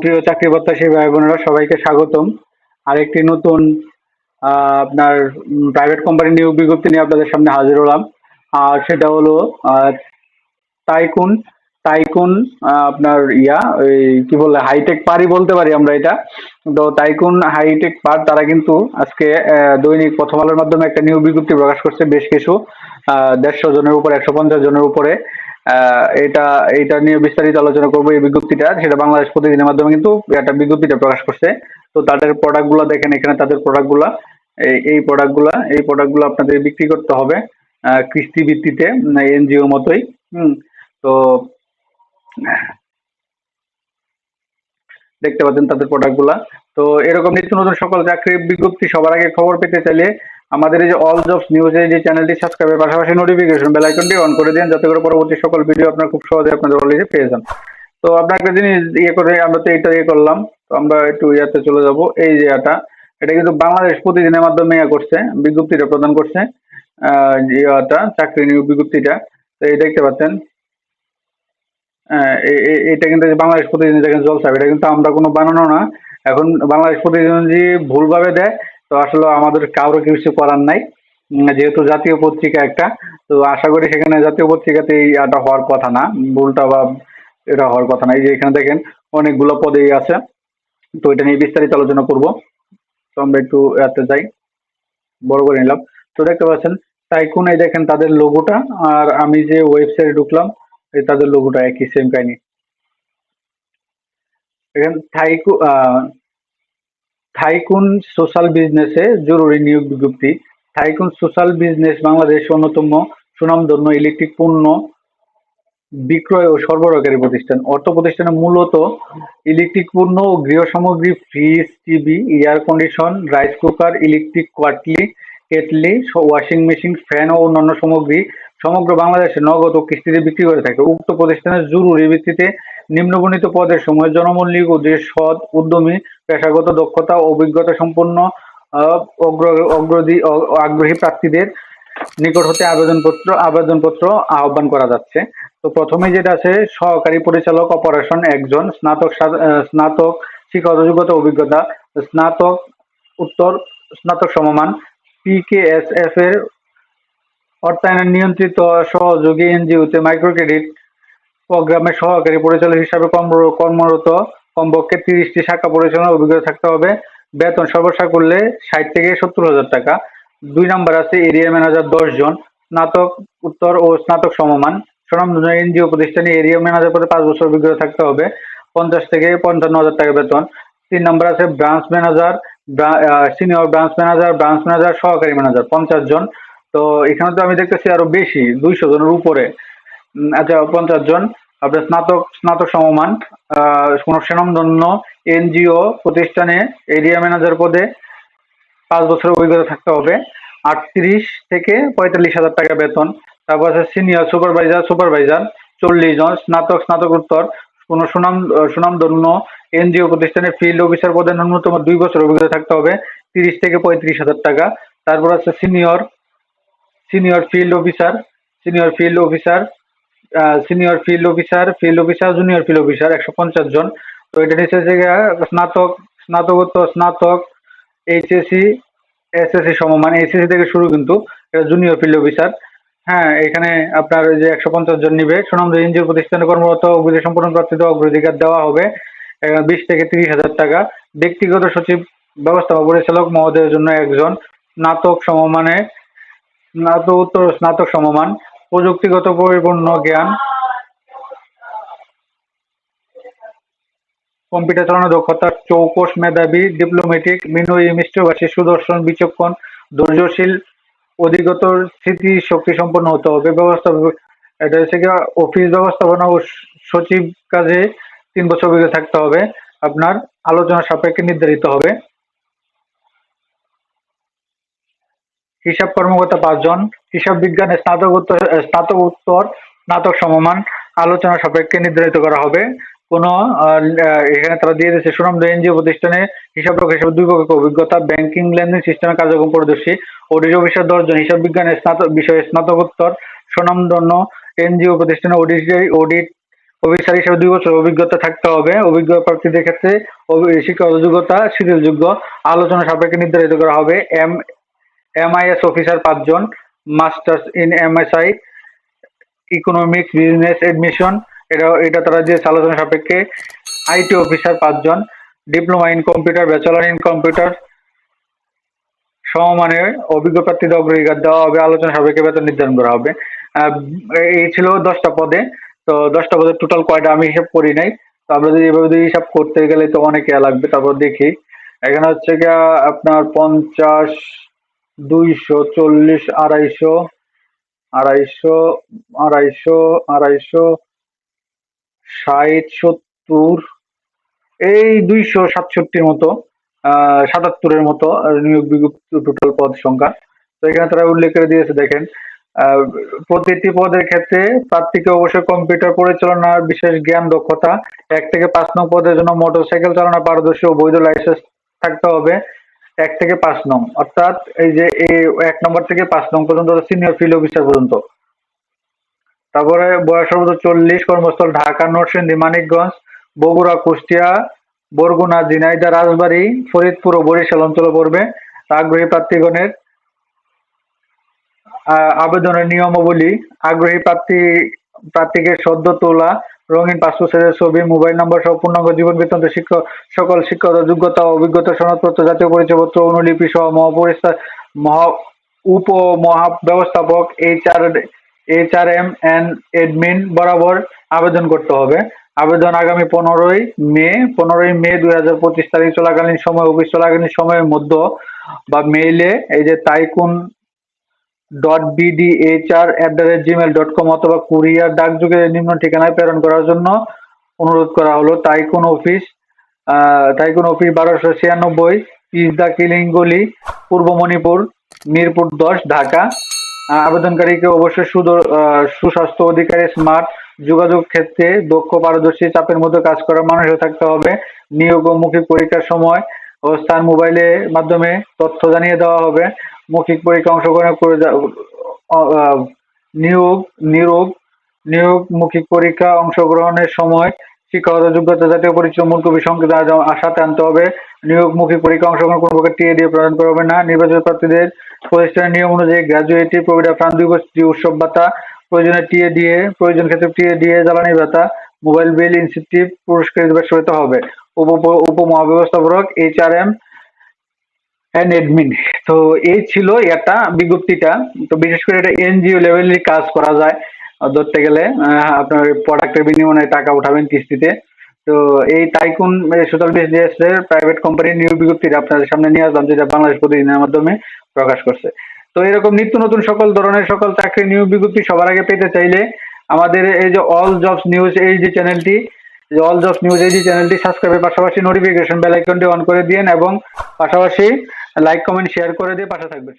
প্রিয় চাকরি প্রত্যাশী ভাই বোনেরা, সবাইকে স্বাগতম। নতুন আপনার প্রাইভেট কোম্পানি নিয়োগ বিজ্ঞপ্তি নিয়ে আপনাদের সামনে হাজির হলাম। আর সেটা হলো আপনার ইয়া, ওই কি বলে হাইটেক পারি বলতে পারি আমরা এটা। তো টাইকুন হাইটেক পার তারা কিন্তু আজকে দৈনিক প্রথম আলোর মাধ্যমে একটা নিয়োগ বিজ্ঞপ্তি প্রকাশ করছে বেশ কিছু দেড়শো জনের উপরে, একশো পঞ্চাশ জনের উপরে। এটা এটা নিয়ে বিস্তারিত আলোচনা করব এই বিজ্ঞপ্তিটা। সেটা বাংলাদেশ প্রতিদিনের মাধ্যমে কিন্তু একটা বিজ্ঞপ্তিটা প্রকাশ করছে। তো তাদের প্রোডাক্ট দেখেন, এখানে তাদের প্রোডাক্ট এই প্রোডাক্ট এই প্রোডাক্ট আপনাদের বিক্রি করতে হবে কিস্তি ভিত্তিতে এনজিওর মতোই, হুম। তো, দেখতে পাচ্ছেন তাদের প্রোডাক্টগুলা তো এরকম নিত্য নতুন সকল চাকরির বিজ্ঞপ্তি সবার আগে খবর পেতে চাইলে আমাদের এই যে অল জবস নিউজ এই যে চ্যানেলটি সাবস্ক্রাইবের পাশাপাশি নোটিফিকেশন বেল আইকনটি অন করে দিন, যাতে করে পরবর্তী সকল ভিডিও আপনার খুব সহজে আপনাদের অলরেডি পেয়ে যান। তো আপনার একটা জিনিস ইয়ে করে, আমরা তো এটা ইয়ে করলাম, তো আমরা একটু ইয়াতে চলে যাব। এই যে এটা এটা কিন্তু বাংলাদেশ প্রতিদিনের মাধ্যমে ইয়ে করছে, বিজ্ঞপ্তিটা প্রদান করছে ইয়াটা, চাকরি নিয়োগ বিজ্ঞপ্তিটা। তো এই দেখতে পাচ্ছেন এটা কিন্তু বাংলাদেশ প্রতিদিন দেখেন জলসা এটা কিন্তু আমরা কোনো বানানো না। এখন বাংলাদেশ প্রতিদিন যে ভুলভাবে দেয় তো আসলে আমাদের কারও কিছু করার নাই। যেহেতু জাতীয় পত্রিকা একটা, তো আশা করি সেখানে জাতীয় পত্রিকাতে এটা হওয়ার কথা না। ভুলটা বা এটা হওয়ার কথা না। এই যে এখানে দেখেন অনেকগুলো পদেই আছে। তো এটা নিয়ে বিস্তারিত আলোচনা করব। তো আমরা একটু এতে যাই। বড় করে নিলাম। তো দেখতে পাচ্ছেন টাইকুন এই দেখেন তাদের লোগোটা আর আমি যে ওয়েবসাইটে ঢুকলাম, এই তাদের লোগোটা একই সেম কাহিনী। এখানে থাইকুন সোশ্যাল বিজনেসে জরুরি নিয়োগ বিজ্ঞপ্তি। থাইকুন সোশ্যাল বিজনেস বাংলাদেশ অন্যতম সুনামধন্য ইলেকট্রিক পণ্য বিক্রয় ও সরবরাহকারী প্রতিষ্ঠান। অর্থ প্রতিষ্ঠানে মূলত ইলেকট্রিক পণ্য ও গৃহ সামগ্রী, fridge, TV, air condition, rice cooker, electric কোয়াটলি, kettle, washing machine, fan ও অন্যান্য সামগ্রী সমগ্র বাংলাদেশে নগদ ও কিস্তিতে বিক্রি করে থাকে। উক্ত প্রতিষ্ঠানের জরুরি ভিত্তিতে নিম্নবর্ণিত পদের সময় জনমূল্যিক ও যে সৎ, উদ্যমী, পেশাগত দক্ষতা অভিজ্ঞতা সম্পন্ন আগ্রহী প্রার্থীদের নিকট হতে আবেদনপত্র আবেদনপত্র আহ্বান করা যাচ্ছে। তো প্রথমে যেটা আছে, সহকারী পরিচালক অপারেশন একজন, স্নাতক স্নাতক শিক্ষাগত অভিজ্ঞতা, স্নাতক উত্তর, স্নাতক সমমান পিকেএসএফ এর অর্থায়নের নিয়ন্ত্রিত সহযোগী এনজিওতে মাইক্রো ক্রেডিট প্রোগ্রামের সহকারী পরিচালক হিসাবে কর্মরত কমপক্ষে তিরিশটি শাখা পরিচালনার অভিজ্ঞতা থাকতে হবে। বেতন সর্বসা করলে ষাট থেকে সত্তর হাজার টাকা। দুই নাম্বার আছে এরিয়া ম্যানেজার দশ জন। স্নাতক উত্তর ও স্নাতক সমমান। স্বনামধন্য এনজিও প্রতিষ্ঠানে এরিয়া ম্যানেজার পদে পাঁচ বছর অভিজ্ঞতা থাকতে হবে। পঞ্চাশ থেকে পঞ্চান্ন হাজার টাকা বেতন। তিন নাম্বার আছে branch manager senior branch manager branch manager, সহকারী ম্যানেজার, পঞ্চাশ জন। তো এখানে তো আমি দেখতেছি আরও বেশি, দুইশো জনের উপরে। আচ্ছা পঞ্চাশ জন। আপনার স্নাতক স্নাতক সমমান কোনো স্বনামধন্য এনজিও প্রতিষ্ঠানে এরিয়া ম্যানেজার পদে পাঁচ বছরের অভিজ্ঞতা থাকতে হবে। আটত্রিশ থেকে পঁয়তাল্লিশ হাজার টাকা বেতন। তারপর আছে সিনিয়র সুপারভাইজার সুপারভাইজার, চল্লিশ জন। স্নাতক, স্নাতকোত্তর, কোনো সুনাম, সুনামধন্য এনজিও প্রতিষ্ঠানে ফিল্ড অফিসার পদে ন্যূনতম দুই বছর অভিজ্ঞতা থাকতে হবে, তিরিশ থেকে পঁয়ত্রিশ হাজার টাকা। তারপর আছে senior senior field officer, senior field officer senior field officer field officer junior field officer একশো পঞ্চাশ জন। তো এটা নিচে যে স্নাতক, স্নাতকোত্তর, স্নাতক এইচএসসি এসএসসি সমমান এইচএসসি থেকে শুরু কিন্তু এটা জুনিয়র ফিল্ড অফিসার হ্যাঁ এখানে আপনার যে একশো পঞ্চাশ জন নিবে। সুনাম এনজিও প্রতিষ্ঠানে কর্মরত, অভিযোগ সম্পূর্ণ প্রার্থীদের অগ্রাধিকার দেওয়া হবে বিশ থেকে তিরিশ হাজার টাকা। ব্যক্তিগত সচিব, ব্যবস্থাপক, পরিচালক মহোদয়ের জন্য একজন স্নাতক সমমানে স্নাতকোত্তর স্নাতক সমমান প্রযুক্তিগত পরিপূর্ণ জ্ঞান কম্পিউটার চালানোর দক্ষতা চৌকস মেধাবী ডিপ্লোমেটিক বিনয়ী মিষ্টভাষী, সুদর্শন, বিচক্ষণ, ধৈর্যশীল অধিগত স্মৃতি শক্তি সম্পন্ন হতে হবে ব্যবস্থাপক এটা হচ্ছে গিয়ে অফিস ব্যবস্থাপনা ও সচিব কাজে তিন বছর অভিজ্ঞতা থাকতে হবে, আপনার আলোচনা সাপেক্ষে নির্ধারিত হবে। হিসাব কর্মকর্তা পাঁচজন, হিসাব বিজ্ঞানে স্নাতকোত্তর স্নাতকোত্তর স্নাতক সমমান আলোচনা সাপেক্ষে নির্ধারিত করা হবে। কোন এখানে তারা দিয়ে দিয়েছে সুনাম এনজিও প্রতিষ্ঠানে হিসাব রক্ষক হিসাবে দুই পক্ষের অভিজ্ঞতা, ব্যাংকিং লেনদেন সিস্টেমে কার্যক্রম পরিদর্শী অডিট অফিসার দশজন, হিসাব বিজ্ঞানে স্নাতক, বিষয়ে স্নাতকোত্তর সুনামধন্য এনজিও প্রতিষ্ঠানে অডিট অডিট অফিসার হিসেবে দুই বছর অভিজ্ঞতা থাকতে হবে। অভিজ্ঞ প্রার্থীদের ক্ষেত্রে শিক্ষাগত যোগ্যতা শিথিলযোগ্য আলোচনা সাপেক্ষে নির্ধারিত করা হবে। এম এমআইএস অফিসার পাঁচজন masters in MSI economics business admission এটা এটা তারা যে আলোচনা সাপেক্ষে আইটি অফিসার পাঁচজন diploma in computer bachelor in computer সমমানের অভিজ্ঞ প্রার্থীদের অগ্রাধিকার দেওয়া হবে, আলোচনা সাপেক্ষে বেতন নির্ধারণ করা হবে। এই ছিল দশটা পদে। তো দশটা পদে টোটাল কয়টা আমি হিসাব করি নাই। তো আমরা যদি এভাবে যদি হিসাব করতে গেলে তো অনেক লাগবে, তারপর দেখি। এখানে হচ্ছে গিয়া আপনার পঞ্চাশ দুইশো চল্লিশ, আড়াইশো আড়াইশো আড়াইশো আড়াইশো, ষাট, সত্তর, এই দুইশো সাতষট্টির মতো সাতাত্তরের মতো নিয়োগ বিজ্ঞপ্তি টোটাল পদ সংখ্যা। তো এখানে তারা উল্লেখ করে দিয়েছে, দেখেন প্রতিটি পদের ক্ষেত্রে প্রার্থীকে অবশ্যই কম্পিউটার পরিচালনার বিশেষ জ্ঞান, দক্ষতা, এক থেকে পাঁচ নং পদের জন্য মোটরসাইকেল চালানো, পারদর্শী ও বৈধ লাইসেন্স থাকতে হবে। এক থেকে পাঁচ নং, অর্থাৎ এই যে এক নম্বর থেকে পাঁচ নং পর্যন্ত সিনিয়র ফিল্ড অফিসার পর্যন্ত। তারপরে বয়স চল্লিশ, কর্মস্থল ঢাকা, নরসিংদী, মানিকগঞ্জ, বগুড়া, কুষ্টিয়া, বরগুনা, ঝিনাইদহ, রাজবাড়ী, ফরিদপুর ও বরিশাল অঞ্চলে পড়বে। আগ্রহী প্রার্থীগণের আবেদনের নিয়মাবলী, আগ্রহী প্রার্থী, প্রার্থীকে সদ্য তোলা রঙিন পাসপোর্ট সাইজের ছবি, মোবাইল নম্বর সহ পূর্ণাঙ্গ জীবন বৃত্তান্ত শিক্ষক, সকল শিক্ষাগত যোগ্যতা অভিজ্ঞতা সনদপত্র, জাতীয় পরিচয়পত্র, অনুলিপি সহ মহাপরিস্তা মহা উপ মহা ব্যবস্থাপক H R H R M and admin বরাবর আবেদন করতে হবে। আবেদন আগামী পনেরোই মে পনেরোই মে দুই হাজার পঁচিশ তারিখ চলাকালীন সময়, অফিস চলাকালীন সময়ের মধ্যে বা মেইলে এই যে tycoon dot BDHR at the rate Gmail dot com অথবা কুরিয়ার ডাকযোগে নিম্ন ঠিকানায় প্রেরণ করার জন্য অনুরোধ করা হলো তাইকুন অফিস তাইকুন অফিস বারোশো ছিয়ানব্বই পিসদা কিলিংগলি পূর্ব মণিপুর মিরপুর দশ ঢাকা। আবেদনকারীকে অবশ্যই সুদ- আহ, সুস্বাস্থ্য অধিকারী স্মার্ট যোগাযোগ ক্ষেত্রে দক্ষ পারদর্শী চাপের মধ্যে কাজ করার মানুষ থাকতে হবে। নিয়োগ ও মৌখিক পরীক্ষার সময় ও স্থান মোবাইলের মাধ্যমে তথ্য জানিয়ে দেওয়া হবে। মৌখিক পরীক্ষা অংশগ্রহণ করে নিয়োগ নিয়োগ নিয়োগ, মৌখিক পরীক্ষা অংশগ্রহণের সময় শিক্ষাগত যোগ্যতা জাতীয় পরিচয়, মূল কবি সংকেত আশাতে আনতে হবে। নিয়োগ, মৌখিক পরীক্ষা অংশগ্রহণ কোনো প্রকার টিএ দিয়ে প্রদান করা হবে না। নির্বাচিত প্রার্থীদের প্রতিষ্ঠানের নিয়ম অনুযায়ী গ্র্যাজুয়েটি প্রভিডা ফান্ড দুই গোষ্ঠী উৎসব, ভাতা, প্রয়োজনে টিএ দিয়ে, প্রয়োজন ক্ষেত্রে টিএ দিয়ে জ্বালানি ভাতা, মোবাইল বিল, ইনসেন্টিভ পুরস্কৃত ব্যবস্থা হবে। উপ উপ মহাব্যবস্থাপক H R M and admin তো এই ছিল এটা বিজ্ঞপ্তিটা। তো বিশেষ করে এটা এনজিও লেভেলের কাজ করা যায় ধরতে গেলে আপনার প্রোডাক্টের বিনিময়ে টাকা উঠাবেন কিস্তিতে। তো এই টাইকুন সোশ্যাল বিজনেস প্রাইভেট কোম্পানির নিয়োগ বিজ্ঞপ্তিটা আপনাদের সামনে নিয়ে আসলাম, যেটা বাংলাদেশ প্রতিদিনের মাধ্যমে প্রকাশ করছে। তো এরকম নিত্য নতুন সকল ধরনের সকল চাকরি নিয়োগ বিজ্ঞপ্তি সবার আগে পেতে চাইলে আমাদের এই যে অল জবস নিউজ এই যে চ্যানেলটি অল জবস নিউজ এই যে চ্যানেলটি সাবস্ক্রাইবের পাশাপাশি নোটিফিকেশন বেল আইকনটি অন করে দিন এবং পাশাপাশি লাইক কমেন্ট শেয়ার করে দিয়ে পাশে থাকবেন।